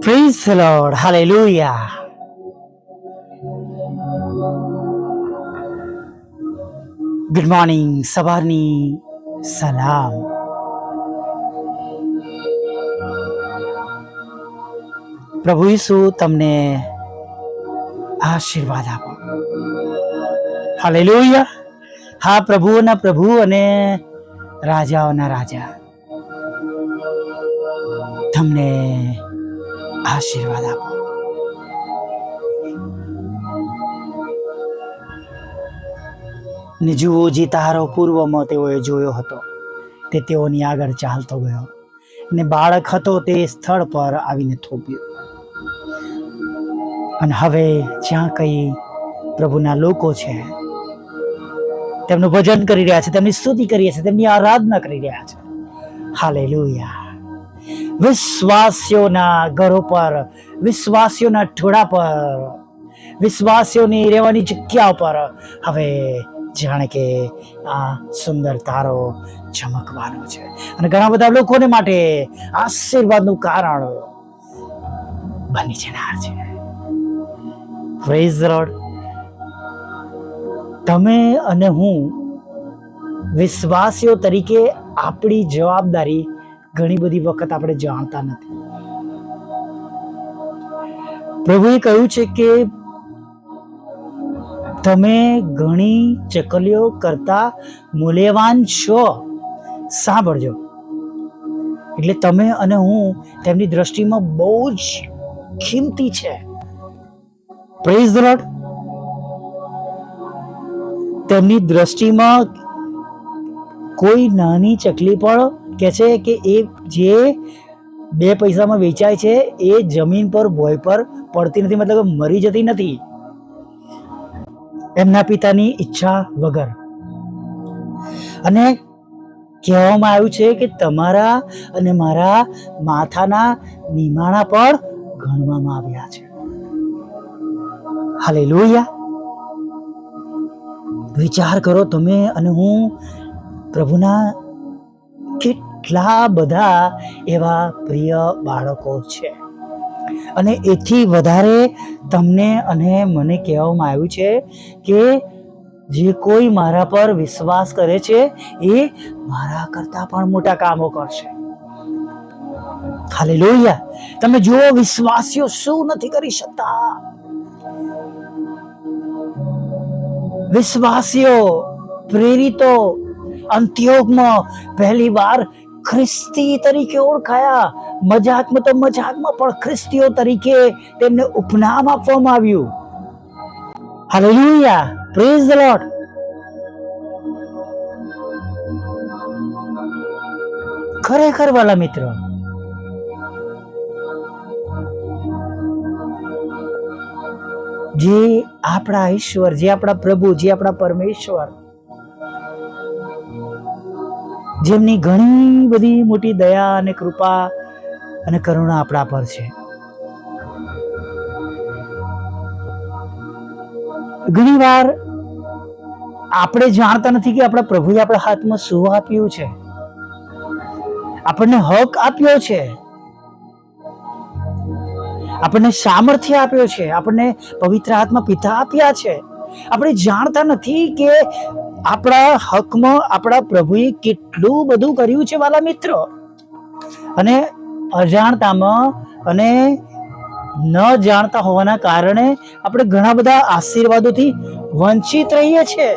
Praise the Lord. Hallelujah. Good morning સવારની સલામ પ્રભુ ઈસુ તમને આશીર્વાદ આપો. હાલેલુયા હા પ્રભુઓના પ્રભુ અને રાજાઓના રાજા. તમને આશીર્વાદ આપો. ને જુઓ જે તારો પૂર્વમાં તેઓએ જોયો હતો, તે તેઓની આગળ ચાલતો ગયો ને બાળક હતો તે સ્થળ પર આવીને થોપ્યો અને હવે જ્યાં કઈ પ્રભુના લોકો છે, તેમનું ભજન કરી રહ્યા છે, તેમની સ્તુતિ કરી રહ્યા છે, તેમની આરાધના કરી રહ્યા છે. હાલેલુયા. વિશ્વાસીઓના ઘરો પર, વિશ્વાસીઓના ઠોડા પર, વિશ્વાસીઓની રહેવાની જગ્યા પર. હવે જાણે કે આ સુંદર તારો ચમકવાનો છે. અને ઘણા બધા લોકોને માટે આશીર્વાદનું કારણ બની જનાર છે. પ્રેઝ રોડ તમે અને હું વિશ્વાસીઓ તરીકે આપણી જવાબદારી ઘણી બધી વખત આપણે જાણતા નથી. પ્રભુએ કહ્યું છે કે તમે ઘણી ચકલીઓ કરતા મૂલ્યવાન છો. સાંભળજો. એટલે તમે અને હું તેમની દ્રષ્ટિમાં બહુ જ કિંમતી છે. પ્રેઝ લોર્ડ તેમની દ્રષ્ટિમાં કોઈ નાની ચકલી પણ કે છે કે એ જે બે પૈસામાં વેચાય છે, એ જમીન પર, ભોય પર પડતી નથી, મતલબ મરી જતી નથી. એમના પિતાની ઈચ્છા વગર. અને કહેવામાં આવ્યું છે કે તમારા અને મારા માથાના નિમાણા પણ ગણવામાં આવ્યા છે. હાલે વિચાર કરો તમે અને હું પ્રભુના કેટલા બધા એવા પ્રિય બાળકો છે. અને એથી વધારે તમને અને મને કહેવામાં આવ્યું છે કે જે કોઈ મારા પર વિશ્વાસ કરે છે, એ મારા કરતા પણ મોટા કામો કરશે. ખાલી લોહિયા તમે જુઓ, વિશ્વાસીઓ શું નથી કરી શકતા. વિશ્વાસીઓ પ્રેરિતો, અંત્યોગમાં પહેલી વાર ખ્રિસ્તી તરીકે ઓળખાયા. મજાકમાં તો મજાકમાં પણ ખ્રિસ્તીઓ તરીકે તેમને ઉપનામ આપવામાં આવ્યું. હાલેલુયા પ્રેઝ ધ લોર્ડ ખરેખર વાલા મિત્રો, જે આપણા ઈશ્વર, જે આપણા પ્રભુ, જે આપણા પરમેશ્વર જેમની ઘણી બધી મોટી દયા અને કૃપા અને કરુણા આપણા પર છે. ઘણી વાર આપણે જાણતા નથી કે આપણા પ્રભુએ આપણા હાથમાં શું આપ્યું છે. આપણને હક આપ્યો છે. આપણને સામર્થ્ય આપ્યો છે. આપણને પવિત્ર આત્મા પિતા આપ્યા છે. આપણે જાણતા નથી કે આપણા હકમાં આપણા પ્રભુએ કેટલું બધું કર્યું છે વાલા મિત્રો. અને અજાણતામાં અને ન જાણતા હોવાના કારણે આપણે ઘણા બધા આશીર્વાદોથી વંચિત રહીએ છીએ.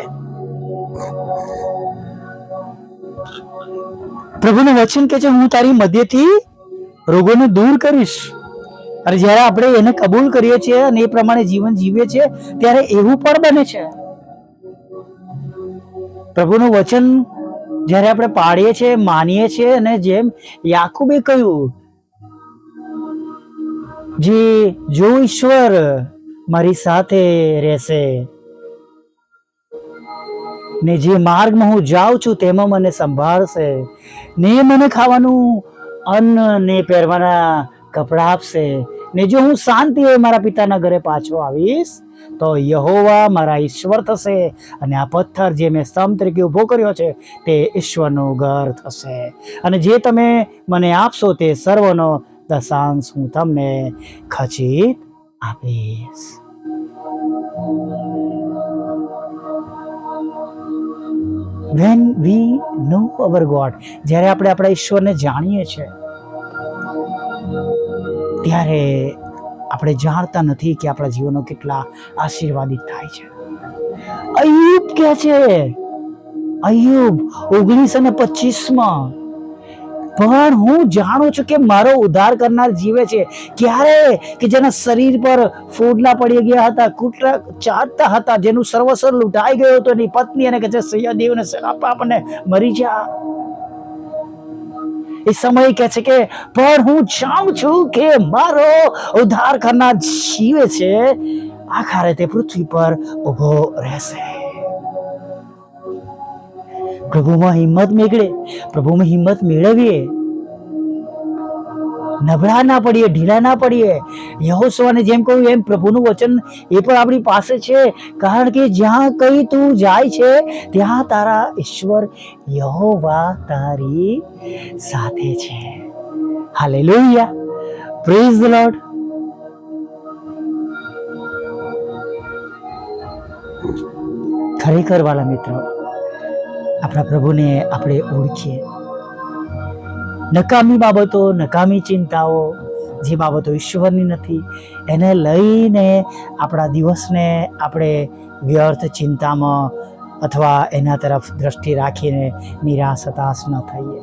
પ્રભુનું વચન કે છે, હું તારી મધ્યથી રોગોને દૂર કરીશ. અને જ્યારે આપણે એને કબૂલ કરીએ છીએ અને એ પ્રમાણે જીવન જીવીએ છીએ, ત્યારે એવું પણ બને છે. પ્રભુનું વચન જ્યારે આપણે પાડીએ છીએ, માનીએ છીએ અને જેમ યાકુબે કહ્યું જે, જો ઈશ્વર મારી સાથે રહેશે ને જે માર્ગમાં હું જાઉં છું તેમાં મને સંભાળશે, ને મને ખાવાનું અન્ન ને પહેરવાના કપડાં આપશે ને જો હું શાંતિએ મારા પિતાના ઘરે પાછો આવીશ, તો યહોવા મારા ઈશ્વર થશે અને આ પથ્થર જે મેં સ્તંભ તરીકે ઊભો કર્યો છે, તે ઈશ્વરનું ઘર થશે. અને જે તમે મને આપશો તે સર્વનો દશાંશ હું તમને ખચિત આપીશ. When we no hour God જ્યારે આપણે આપણા ઈશ્વરને જાણીએ છીએ ત્યારે આપણે જાણતા નથી કે આપણા જીવનો કેટલા આશીર્વાદિત થાય છે. અયુબ કે છે, અયુબ, ઓગણીસો અને પચીસમાં પણ હું જાણું છું કે મારો ઉદ્ધાર કરનાર જીવે છે. ક્યારે? કે જેના શરીર પર ફોડલા પડી ગયા હતા કૂટલા ચાટતા હતા, જેનું સર્વસ્વ લૂંટાઈ ગયો હતો, એની પત્ની અને કે છે સૈયાદેવને આપણને મરી જા. એ સમય કહે છે કે, પણ હું જાણું છું કે મારો ઉદ્ધાર કરનાર જીવે છે. આખરે તે પૃથ્વી પર ઊભો રહેશે. પ્રભુમાં હિંમત મેળવે પ્રભુમાં હિંમત મેળવીએ. નબળા ના પડીએ, ઢીલા ના પડીએ. યહોસવાને જેમ કહ્યું, એમ પ્રભુનું વચન એ પણ આપણી પાસે છે. કારણ કે જ્યાં કઈ તું જાય છે, ત્યાં તારા ઈશ્વર યહોવા તારી સાથે છે. હાલે લોહિયા પ્રેઝ ધ લોર્ડ ખરેખર વાલા મિત્રો, આપણા પ્રભુને આપણે ઓળખીએ. નકામી બાબતો, નકામી ચિંતાઓ, જે બાબતો ઈશ્વરની નથી, એને લઈને આપણા દિવસને આપણે વ્યર્થ ચિંતામાં અથવા એના તરફ દ્રષ્ટિ રાખીને નિરાશ, હતાશ ન થઈએ.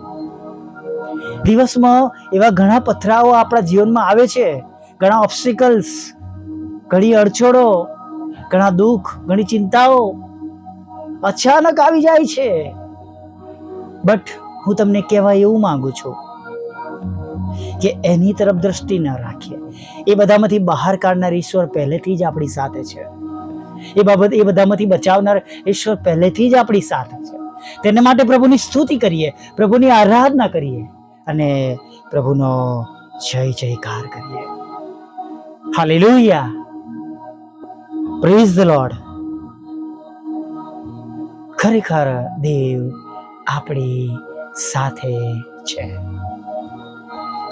દિવસમાં એવા ઘણા પથરાઓ આપણા જીવનમાં આવે છે. ઘણા ઓબ્સ્ટિકલ્સ ઘણી અડચણો, ઘણા દુઃખ, ઘણી ચિંતાઓ અચાનક આવી જાય છે. બટ હું તમને કહેવા એવું માંગુ છું કે એની તરફ દ્રષ્ટિ ન રાખીએ. એ બધામાંથી બહાર કાઢનાર ઈશ્વર પહેલેથી જ આપણી સાથે છે. એ બાબત, એ બધામાંથી બચાવનાર ઈશ્વર પહેલેથી જ આપણી સાથે છે. તેના માટે પ્રભુની સ્તુતિ કરીએ, પ્રભુની આરાધના કરીએ અને પ્રભુનો જય જયકાર કરીએ. હાલેલુયા. પ્રેઝ ધ લોર્ડ ખરેખર દેવ આપણી સાથે છે.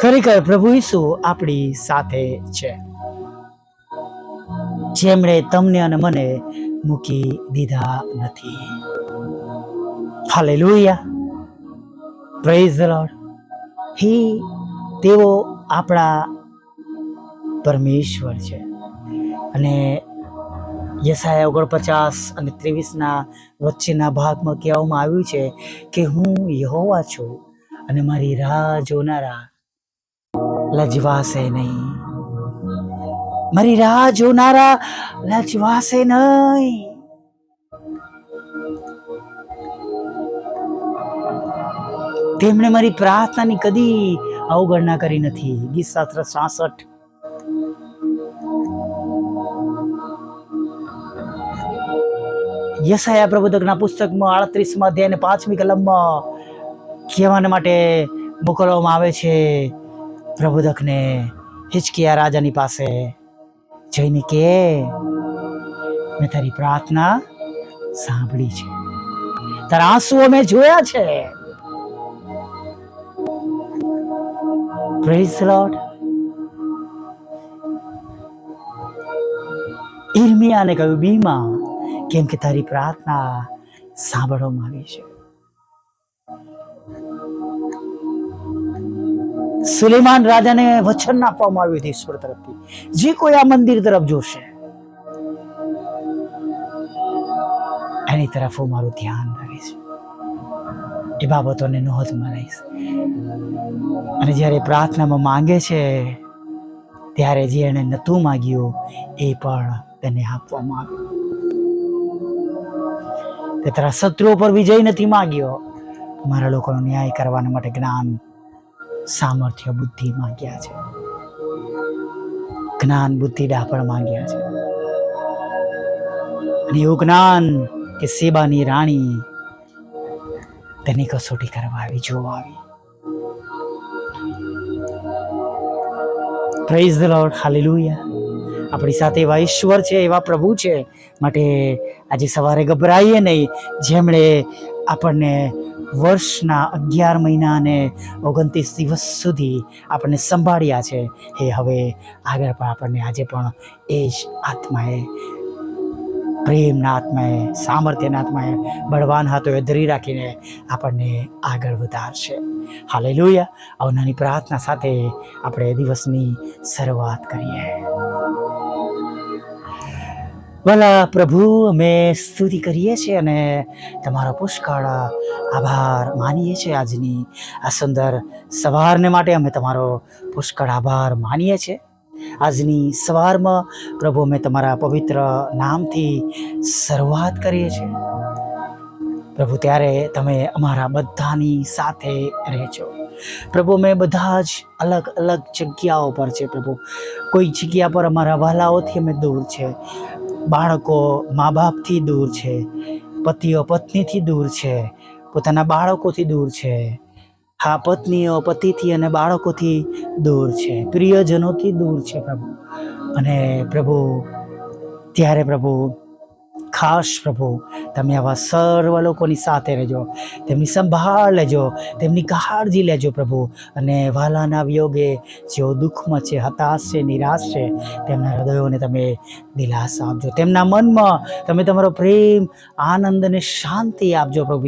ખરેખર પ્રભુ ઈસુ આપણી સાથે છે. જેમણે તમને અને મને મૂકી દીધા નથી. Hallelujah. Praise the lord he, તેઓ આપણા પરમેશ્વર છે. અને યસાયા ઓગણપચાસ અને ત્રેવીસના વચ્ચેના ભાગમાં કહેવામાં આવ્યું છે કે હું યહોવા છું અને મારી રાહ જોનારા લજવાશે નહીં. મારી રાહ જોનારા લજવાશે નહીં. તેમણે મારી પ્રાર્થનાની કદી અવગણના કરી નથી. ગીત શાસ્ત્ર સાસઠ યસાયા પ્રબોધકના પુસ્તકમાં આડત્રીસમાં અધ્યાય અને પાંચમી કલમમાં કહેવાને માટે મોકલવામાં આવે છે પ્રબોધકને હિચકિયા રાજાની પાસે. જઈને કે મેં તારી પ્રાર્થના સાંભળી છે. તારા આંસુઓ મેં જોયા છે. પ્રેઝ કહ્યું, બીમા કેમ કે તારી પ્રાર્થના સાંભળવામાં આવી છે. સુલેમાન રાજાને વચન આપવામાં આવ્યું હતું ઈશ્વર તરફથી. જે કોઈ આ મંદિર તરફ જોશે, એની તરફ હું મારું ધ્યાન રાખીશ. એ બાબતોને નોંધમાં લઈશ. અને જ્યારે પ્રાર્થનામાં માંગે છે, ત્યારે જે એણે નહોતું માગ્યું, એ પણ તેને આપવામાં આવ્યું તે તારા શત્રુઓ પર વિજય નથી માંગ્યો. મારા લોકોનો ન્યાય કરવાના માટે જ્ઞાન, સામર્થ્ય, બુદ્ધિ માંગ્યા છે. જ્ઞાન, બુદ્ધિ ડાપણ માંગ્યા છે. અને એવું જ્ઞાન કે સેબાની રાણી તેની કસોટી કરવા આવી, જોવા આવી. પ્રેઝ ધ લોર્ડ હાલેલુયા આપણી સાથે એવા ઈશ્વર છે, એવા પ્રભુ છે, માટે આજે સવારે ગભરાઈએ નહીં. જેમણે આપણને વર્ષના અગિયાર મહિના અને ઓગણત્રીસ દિવસ સુધી આપણને સંભાળ્યા છે, એ હવે આગળ પણ આપણને આજે પણ એ જ આત્માએ, પ્રેમના આત્માએ, સામર્થ્યના આત્માએ બળવાન હાથોએ ધરી રાખીને આપણને આગળ વધારશે. હાલે લોહિયા અવનાની પ્રાર્થના સાથે આપણે દિવસની શરૂઆત કરીએ. ભલા પ્રભુ, અમે સ્તુતિ કરીએ છીએ અને તમારો પુષ્કળ આભાર માનીએ છીએ આજની આ સુંદર સવારને માટે અમે તમારો પુષ્કળ આભાર માનીએ છીએ. આજની સવારમાં પ્રભુ, અમે તમારા પવિત્ર નામથી શરૂઆત કરીએ છીએ. પ્રભુ, ત્યારે તમે અમારા બધાની સાથે રહેજો. પ્રભુ, અમે બધા જ અલગ અલગ જગ્યાઓ પર છે પ્રભુ. કોઈ જગ્યા પર અમારા વહાલાઓથી અમે દૂર છે. બાળકો મા બાપથી દૂર છે, પતિઓ પત્નીથી દૂર છે, પોતાના બાળકોથી દૂર છે. હા, પત્નીઓ પતિથી અને બાળકોથી દૂર છે, પ્રિયજનોથી દૂર છે પ્રભુ. અને પ્રભુ, ત્યારે પ્રભુ ખાસ પ્રભુ, તમે આવા સર્વ લોકોની સાથે રહેજો, તેમની સંભાળ લેજો, તેમની કાળજી લેજો પ્રભુ. અને વાલાના વિયોગે જેઓ દુઃખમાં છે, હતાશ છે, નિરાશ છે, તેમના હૃદયોને તમે દિલાસ આપજો. તેમના મનમાં તમે તમારો પ્રેમ, આનંદ અને શાંતિ આપજો પ્રભુ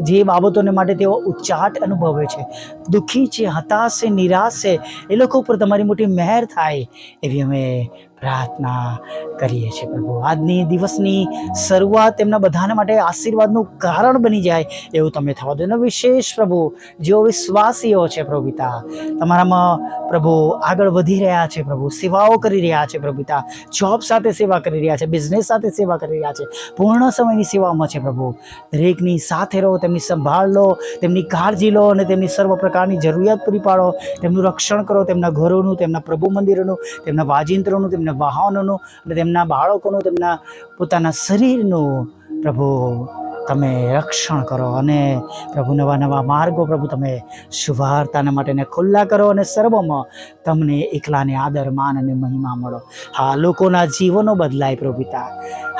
જે બાબતોને માટે તેઓ ઉચ્ચાટ અનુભવે છે, દુઃખી છે, હતાશ છે, નિરાશ છે, એ લોકો ઉપર તમારી મોટી મહેર થાય, એવી અમે પ્રાર્થના કરીએ છીએ પ્રભુ. આજની દિવસની શરૂઆત તેમના બધાને માટે આશીર્વાદનું કારણ બની જાય એવું તમે થવા દો. વિશેષ પ્રભુ, જેઓ વિશ્વાસીઓ છે પ્રભુ તમારામાં પ્રભુ આગળ વધી રહ્યા છે પ્રભુ. સેવાઓ કરી રહ્યા છે પ્રભુ જોબ સાથે સેવા કરી રહ્યા છે, બિઝનેસ સાથે સેવા કરી રહ્યા છે. પૂર્ણ સમયની સેવામાં છે પ્રભુ. દરેકની સાથે રહો, તેમની સંભાળ લો, તેમની કાળજી લો અને તેમની સર્વ પ્રકારની જરૂરિયાત પૂરી પાડો. તેમનું રક્ષણ કરો, તેમના ઘરોનું, તેમના પ્રભુ મંદિરોનું, તેમના વાજિંત્રોનું, તેમના વાહનોનું અને તેમના બાળકોનું, તેમના પોતાના શરીરનું, પ્રભુ, તમે રક્ષણ કરો અને પ્રભુ, નવા નવા માર્ગો પ્રભુ, તમે શુભારતાના માટેને ખુલ્લા કરો અને સર્વમાં તમને એકલાને આદર માન અને મહિમા મળો. હા, લોકોના જીવનો બદલાય પ્રભુ પિતા.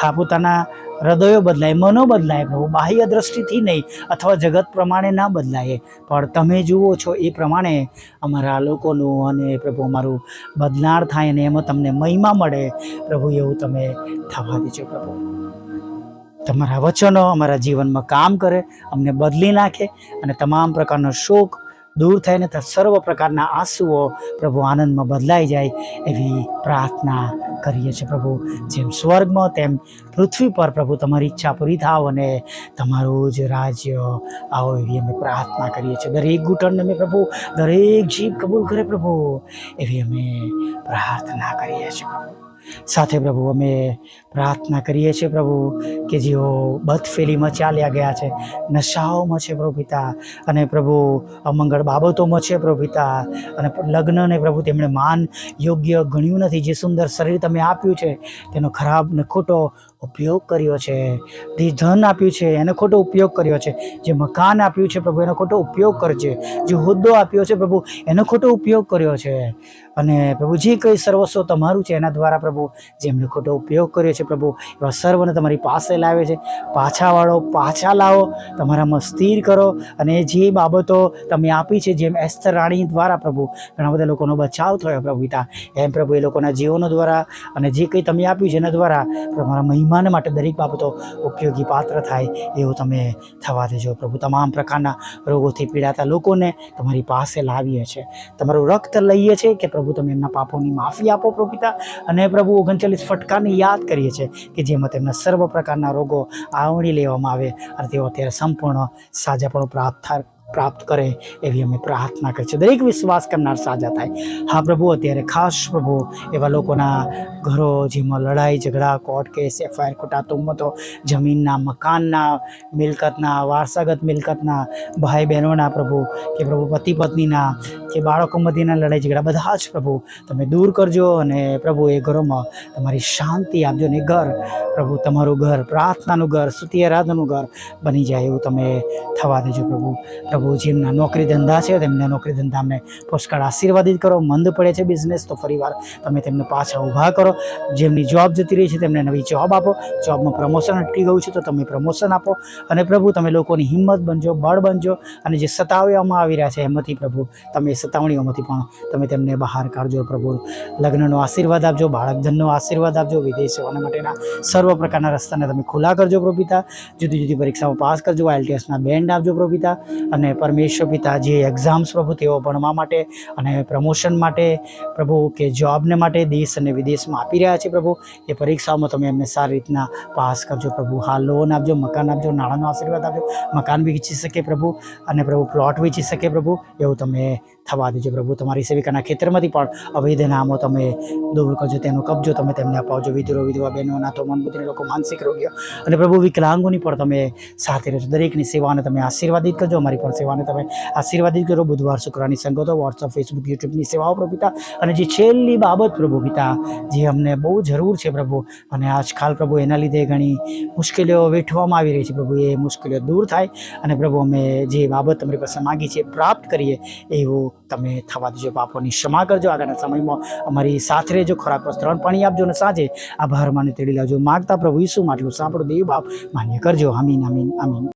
હા, પોતાના હૃદયો બદલાય, મનો બદલાય પ્રભુ બાહ્ય દ્રષ્ટિથી નહીં અથવા જગત પ્રમાણે ના બદલાય. પણ તમે જુઓ છો એ પ્રમાણે અમારા લોકોનું અને પ્રભુ અમારું બદલાણ થાય અને એમાં તમને મહિમા મળે. પ્રભુ, એવું તમે થવા દેજો પ્રભુ. તમારા વચનો અમારા જીવનમાં કામ કરે, અમને બદલી નાખે અને તમામ પ્રકારનો શોક દૂર થઈને સર્વ પ્રકારના આંસુઓ પ્રભુ આનંદમાં બદલાઈ જાય એવી પ્રાર્થના કરીએ છીએ પ્રભુ. જેમ સ્વર્ગમાં તેમ પૃથ્વી પર પ્રભુ તમારી ઈચ્છા પૂરી થાવ અને તમારું જ રાજ્ય આવો એવી અમે પ્રાર્થના કરીએ છીએ. દરેક ઘૂંટણને અમે પ્રભુ, દરેક જીભ કબૂલ કરે પ્રભુ એવી અમે પ્રાર્થના કરીએ છીએ પ્રભુ. સાથે પ્રભુ અમે પ્રાર્થના કરીએ છીએ પ્રભુ કે જેઓ બદફેલીમાં ચાલ્યા ગયા છે, નશાઓમાં છે પ્રભુ પિતા, અને પ્રભુ અમંગળ બાબતોમાં છે પ્રભુ પિતા, અને લગ્નને પ્રભુ તેમણે માન યોગ્ય ગણ્યું નથી, જે સુંદર શરીર તમે આપ્યું છે, તેનો ખરાબ ને ખોટો ઉપયોગ કર્યો છે. જે ધન આપ્યું છે, એનો ખોટો ઉપયોગ કર્યો છે. જે મકાન આપ્યું છે, પ્રભુ, એનો ખોટો ઉપયોગ કરજે જે હોદ્દો આપ્યો છે, પ્રભુ, એનો ખોટો ઉપયોગ કર્યો છે. અને પ્રભુ, જે કંઈ સર્વસ્વ તમારું છે, એના દ્વારા પ્રભુ જેમને ખોટો ઉપયોગ કર્યો છે, પ્રભુ, એવા સર્વને તમારી પાસે લાવે છે. પાછા વાળો, પાછા લાવો. તમારામાં સ્થિર કરો. અને જે બાબતો તમે આપી છે, જેમ એસ્તર રાણી દ્વારા, પ્રભુ, ઘણા બધા લોકોનો બચાવ થયો, પ્રભુ પિતા. એમ પ્રભુ, એ લોકોના જીવનો દ્વારા અને જે કંઈ તમે આપ્યું છે, એના દ્વારા તમારા મહિમાને માટે દરેક બાબતો ઉપયોગી પાત્ર થાય એવું તમે થવા દેજો. પ્રભુ, તમામ પ્રકારના રોગોથી પીડાતા લોકોને તમારી પાસે લાવીએ છીએ. તમારું રક્ત લઈએ છીએ કે પ્રભુ, તમે એમના પાપોની માફી આપો પ્રભુ અને પ્રભુ, ઓગણચાલીસ ફટકાને યાદ કરીએ છીએ કે જેમાં તેમના સર્વ પ્રકારના રોગો આવરી લેવામાં આવે અને તેઓ અત્યારે સંપૂર્ણ સાજાપણું પ્રાપ્ત થાય પ્રાપ્ત કરે એવી અમે પ્રાર્થના કરીએ છીએ. દરેક વિશ્વાસ કરનાર સાજા થાય. હા પ્રભુ, અત્યારે ખાસ પ્રભુ, એવા લોકોના ઘરો જેમાં લડાઈ, ઝઘડા, કોર્ટ કેસ, એફઆઈઆર ખોટા તુમતો જમીનના, મકાનના, મિલકતના, વારસાગત મિલકતના, ભાઈ બહેનોના પ્રભુ, કે પ્રભુ પતિ પત્નીના, કે બાળકો મધ્યના લડાઈ ઝઘડા, બધા જ પ્રભુ તમે દૂર કરજો અને પ્રભુ એ ઘરોમાં તમારી શાંતિ આપજો ને ઘર પ્રભુ તમારું ઘર પ્રાર્થનાનું ઘર, સ્તુતિ આરાધનાનું ઘર બની જાય એવું તમે થવા દેજો પ્રભુ. પ્રભુ પ્રભુ જેમના નોકરી ધંધા છે, તેમના નોકરી ધંધા અમને પુષ્કળ આશીર્વાદિત કરો, મંદ પડે છે બિઝનેસ તો ફરીવાર તમે તેમને પાછા ઊભા કરો. જેમની જોબ જતી રહી છે, તેમને નવી જોબ આપો. જોબમાં પ્રમોશન અટકી ગયું છે, તો તમે પ્રમોશન આપો. અને પ્રભુ, તમે લોકોની હિંમત બનજો, બળ બનજો. અને જે સતાવવામાં આવી રહ્યા છે, એમાંથી પ્રભુ, તમે સતાવણીઓમાંથી પણ તમે તેમને બહાર કાઢજો પ્રભુ. લગ્નનો આશીર્વાદ આપજો બાળક ધનનો આશીર્વાદ આપજો, વિદેશ જવાના માટેના સર્વ પ્રકારના રસ્તાને તમે ખુલ્લા કરજો પ્રભુ જુદી જુદી પરીક્ષાઓ પાસ કરજો આઈએલટીએસના બેન્ડ આપજો પ્રભુ પિતા. પરમેશ્વર પિતા જે એક્ઝામ્સ પ્રભુ તેઓ ભણવા માટે અને પ્રમોશન માટે પ્રભુ કે જોબને માટે દેશ અને વિદેશમાં આપી રહ્યા છે પ્રભુ. એ પરીક્ષાઓમાં તમે એમને સારી રીતના પાસ કરજો પ્રભુ. હા લોન આપજો, મકાન આપજો, નાણાંનો આશીર્વાદ આપજો. મકાન વેચી શકે પ્રભુ અને પ્રભુ પ્લોટ વેચી શકે પ્રભુ. એવું તમે થવા દેજો પ્રભુ. તમારી સેવિકાના ખેતરમાંથી પણ અવૈધ નામો તમે દૂર કરજો, તેનો કબજો તમે તેમને અપાવજો. વિધુરો વિધવા બહેનો નાથો મનબુદ્ધિ લોકો માનસિક રોગીઓ. અને પ્રભુ વિકલાંગોની પણ તમે સાથે રહેજો. દરેકની સેવાને તમે આશીર્વાદિત કરજો. અમારી પણ સેવાને તમે આશીર્વાદિત કરો. બુધવાર શુક્રની સંગતો વોટ્સઅપ ફેસબુક યુટ્યુબની સેવાઓ પ્રભુ પિતા. અને જે છેલ્લી બાબત પ્રભુ પિતા, જે અમને બહુ જરૂર છે પ્રભુ, અને આજકાલ પ્રભુ એના લીધે ઘણી મુશ્કેલીઓ વેઠવામાં આવી રહી છે પ્રભુ. એ મુશ્કેલીઓ દૂર થાય અને પ્રભુ અમે જે બાબત તમારી પાસે માગી છે પ્રાપ્ત કરીએ, એવું તમે થવા દેજો. પાપોની ક્ષમા કરજો. આગળના સમયમાં અમારી સાથે રહેજો. ખોરાક વસ્ત્ર અને પાણી આપજો અને સાંજે આભાર માને તેડી લાવજો. માગતા પ્રભુ ઈસુ માટલું સાંભળો. દેવ બાપ માન્ય કરજો. આમીન આમીન આમીન.